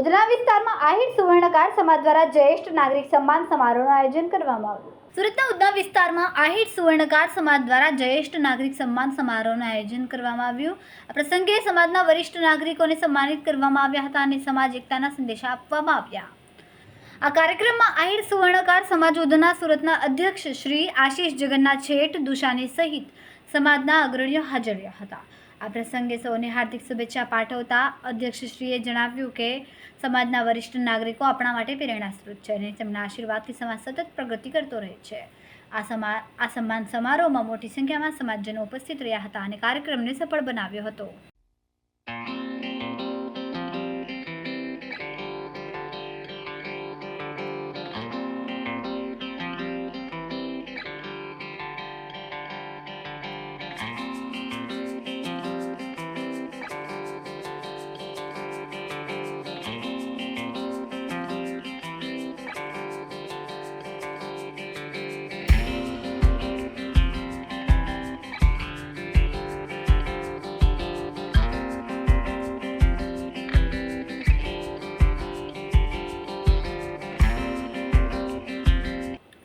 ઉધના વિસ્તારમાં આહિર સુવર્ણકાર સમાજ દ્વારા જ્યેષ્ઠ નાગરિક સન્માન સમારોહનું આયોજન કરવામાં આવ્યું. સુરતના ઉધના વિસ્તારમાં આહિર સુવર્ણકાર સમાજ દ્વારા જ્યેષ્ઠ નાગરિક સન્માન સમારોહનું આયોજન કરવામાં આવ્યું. આ પ્રસંગે સમાજના વરિષ્ઠ નાગરિકોને સન્માનિત કરવામાં આવ્યા હતા અને સમાજ એકતાના સંદેશા આપવામાં આવ્યા. આ કાર્યક્રમમાં આહિર સુવર્ણકાર સમાજ ઉધના સુરતના અધ્યક્ષ શ્રી આશીષ જગન્નાથ શેઠ દુશાની સહિત સમાજના અગ્રણીઓ હાજર રહ્યા હતા. આ પ્રસંગે સૌને હાર્દિક શુભેચ્છા પાઠવતા અધ્યક્ષશ્રીએ જણાવ્યું કે સમાજના વરિષ્ઠ નાગરિકો આપણા માટે પ્રેરણાસ્ત્રોત છે અને તેમના આશીર્વાદથી સમાજ સતત પ્રગતિ કરતો રહે છે. આ સમા, આ સન્માન સમારોહમાં મોટી સંખ્યામાં સમાજજનો ઉપસ્થિત રહ્યા હતા અને કાર્યક્રમને સફળ બનાવ્યો હતો.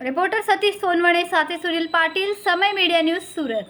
રિપોર્ટર સતીશ સોનવણે સાથે સુનિલ પાટીલ સમય મીડિયા ન્યૂઝ સુરત.